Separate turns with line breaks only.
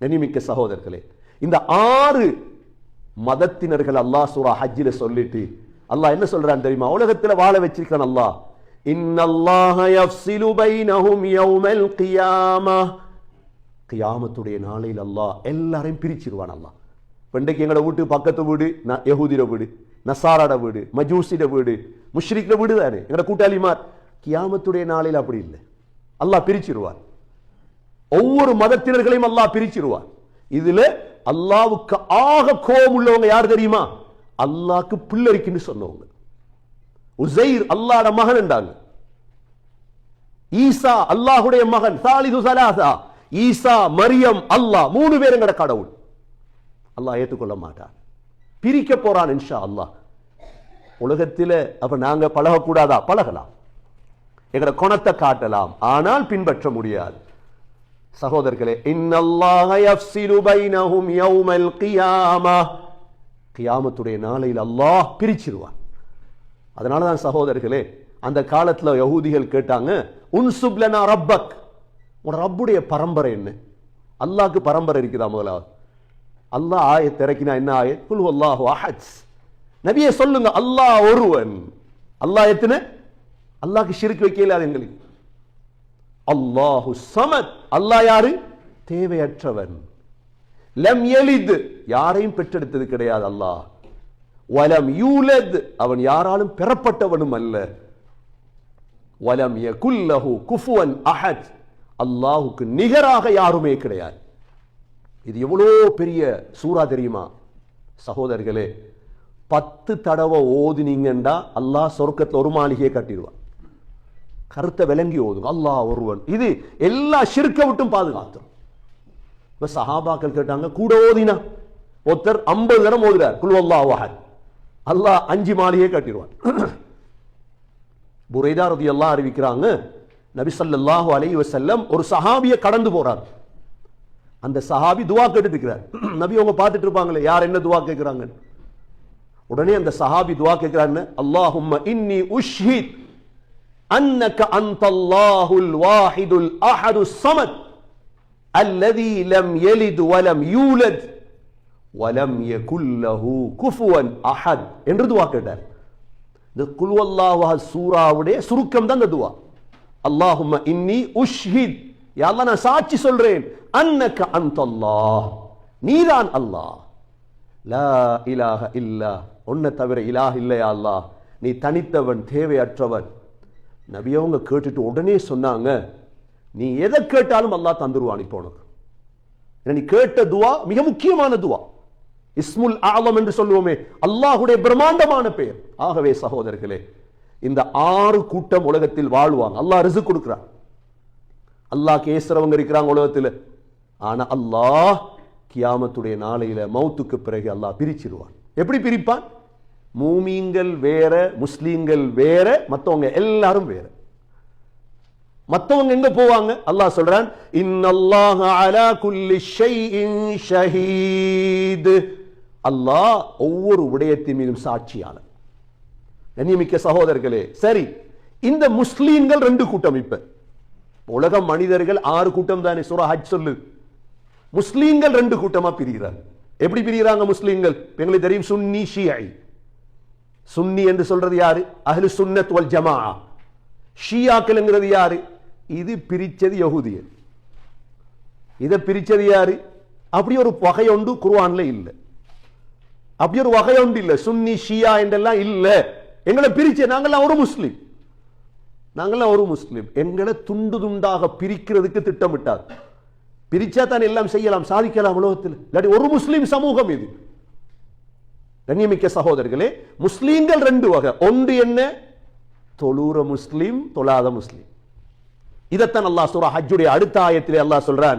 கனிமிக்க சகோதரர்களே இந்த ஆறு மதத்தினர்கள் அல்லாஹ் சூரா ஹஜ்ஜில சொல்லிட்டு அல்லாஹ் என்ன சொல்றான் தெரியுமா? உலகத்துல வாழ வச்சிருக்கான் அல்லாஹ். கியாமத்துடைய நாளையில் அல்லாஹ் எல்லாரையும் பிரிச்சிருவான் அல்லாஹ். பெண்டைக்கு எங்களை வீட்டு பக்கத்து வீடு ந- வீடு நசாராட வீடு மஜூசிட வீடு முஷ்ரிக்கிற வீடு தானே எங்களை கூட்டாளிமார். கியாமத்துடைய நாளையில் அப்படி இல்லை. அல்லாஹ் பிரிச்சிருவான் ஒவ்வொரு மதத்தினர்களையும் அல்லாஹ் பிரிச்சிருவார். இதுல அல்லாவுக்கு ஆக கோபம் உள்ளவங்க யார் தெரியுமா? அல்லாக்கு பிள்ளரிக்குன்னு சொன்னவங்க. உசைர் அல்லாட மகன் என்றாங்க. ஈசா அல்லாஹுடைய மகன் சாலிது சலாசா. ஈசா மரியம் அல்லாஹ் மூணு பேருங்கட கடவுள். அல்லாஹ் ஏற்றுக்கொள்ள மாட்டான். பிரிக்க போறான் இன்ஷா அல்லாஹ். உலகத்தில் அப்ப நாங்க பழகக்கூடாதா? பழகலாம். எங்கட குணத்தை காட்டலாம். ஆனால் பின்பற்ற முடியாது. சகோதரர்களே கியாமத்துடைய நாளையில் அல்லாஹ் பிரிச்சிருவான். அதனால தான் சகோதரர்களே அந்த காலத்தில் யகூதிகள் கேட்டாங்க உன்சுப்லனா ரப்பக். உன் ரப்புடைய பரம்பரை என்ன? அல்லாஹ்க்கு பரம்பரை இருக்குதா முதலாவது? அல்லாஹ் ஆயத் இறக்கினா என்ன ஆயத்? குல் அல்லாஹு அஹத். நபியே சொல்லுங்க அல்லாஹ் ஒருவன். அல்லாஹ் எத்தனை? அல்லாஹ்க்கு ஷிர்க் வைக்கல அது எங்களுக்கு. அல்லாஹு சமத். அல்லாஹ் யாரு? தேவையற்றவன். லம் யலித். யாரையும் பெற்றெடுத்தது கிடையாது அல்லாஹ். வலம் யூலத். அவன் யாராலும் பெறப்பட்டவனும் அல்ல. வலம் யகுல்லஹு குஃபுவன் அஹத். அல்லாஹுக்கு நிகராக யாருமே கிடையாது. இது எவ்வளோ பெரிய சூறா தெரியுமா? சகோதரர்களே பத்து தடவை ஓதுனீங்கண்டா அல்லாஹ் சொர்க்கத்தில் ஒரு மாளிகையை கட்டிடுவான். கருத்தை விளங்கி ஓதுங்க. அல்லாஹ் ஒருவன். இது எல்லா சிறுக்கை விட்டும் பாதுகாத்துரும். இப்ப சஹாபாக்கள் கேட்டாங்க கூட ஓதினா? ஒருத்தர் ஐம்பது தரம் ஓதுறார். குல் அல்லாஹ் அல்லாஹ் அஞ்சு மாலையே கட்டிடுவான். புரைதா ரதி எல்லாம் அறிவிக்கிறாங்க நபி ஸல்லல்லாஹு அலைஹி வஸல்லம் ஒரு சஹாபியை கடந்து போறார். அந்த சஹாபி துவா கேட்டுட்டு இருக்கிறார். நபி அவங்க பார்த்துட்டு இருப்பாங்களே யார் என்ன துவா கேட்கிறாங்க உடனே அந்த சஹாபி துவா கேட்கிறான்னு அல்லாஹும் இன்னி உஷ்ஹித். அன்னக அந்தல்லாஹுல் வாஹிதுல் அஹது சமத் அல்லதி லம் யலித் வலம் யூலத் வலம் யகுல்லஹு குஃபுவன் அஹத் என்று துவா கேட்டார். இந்த குல்வல்லாஹ் சூராவுடைய சுருக்கம் தான் இந்த துவா. அல்லாஹும் இன்னி உஷ்ஹித். யா நான் சாட்சி சொல்றேன்? அன்னக அந்தல்லாஹ். நீதான் அல்லாஹ். லா இலாஹ இல்லா. உன்னை தவிர இலாஹ் இல்லையா அல்லாஹ்? நீ தனித்தவன் தேவையற்றவன். நபியவங்க கேட்டுட்டு உடனே சொன்னாங்க நீ எதை கேட்டாலும் அல்லாஹ் தந்துருவான் இப்போ உனக்கு. நீ கேட்ட துவா மிக முக்கியமான துவா. இஸ்முல் ஆலம் என்று சொல்லுவோமே அல்லாஹுடைய பிரம்மாண்டமான பெயர். ஆகவே சகோதரர்களே இந்த ஆறு கூட்டம் உலகத்தில் வாழ்வாங்க. அல்லாஹ் ரிசு கொடுக்கிறான். அல்லாஹ் கேசுறவங்க இருக்கிறாங்க உலகத்தில். ஆனா அல்லாஹ் கியாமத்துடைய நாளையில மௌத்துக்கு பிறகு அல்லாஹ் பிரிச்சிருவான். எப்படி பிரிப்பான்? மூமிங்கள் வேற முஸ்லீம்கள் வேற மத்தவங்க எல்லாரும் வேற. மத்தவங்க எங்க போவாங்க? அல்லாஹ் சொல்றான் இன்னல்லாஹ அலா குல்லி ஷைஇன் ஷஹீத். அல்லாஹ் ஒவ்வொரு விடயத்தின் மீதும் சாட்சியாளர் கண்ணியமிக்க சகோதரர்களே சரி இந்த முஸ்லீம்கள் ரெண்டு கூட்டம் இப்ப உலக மனிதர்கள் ஆறு கூட்டம் தானே சுரா ஹஜ் சொல்லு. முஸ்லீம்கள் ரெண்டு கூட்டமா பிரிகிறாங்க எப்படி பிரிகிறாங்க முஸ்லீம்கள்? எங்களுக்கு தெரியும் சுன்னி ஷியாய் சுன்னி என்று சொல்றது யாரு? அஹ்லு சுன்னத் வல் ஜமா ஷியாக்கள்ங்கிறது யாரு? இது பிரிச்சது யகுதியர் இதை பிரிச்சது யாரு? அப்படி ஒரு வகை ஒன்று குர்ஆன்ல இல்லை. அப்படி ஒரு வகை ஒன்று இல்லை. சுன்னி ஷியா என்றெல்லாம் இல்லை. எங்களை பிரிச்சு நாங்கெல்லாம் ஒரு முஸ்லீம். நாங்கெல்லாம் ஒரு முஸ்லீம். எங்களை துண்டு துண்டாக பிரிக்கிறதுக்கு திட்டமிட்டார். பிரிச்சா தான் எல்லாம் செய்யலாம் சாதிக்கலாம் உலகத்தில். இல்லாட்டி ஒரு முஸ்லீம் சமூகம் இது. கண்ணியமிக்க சகோதரர்களே முஸ்லீம்கள் ரெண்டு வகை. ஒன்று என்ன? தொழுற முஸ்லீம் தொழாத முஸ்லீம். இதைத்தான் அல்லாஹ் சூரா ஹஜ்ஜுடைய அடுத்த ஆயத்திலே அல்லாஹ் சொல்றான்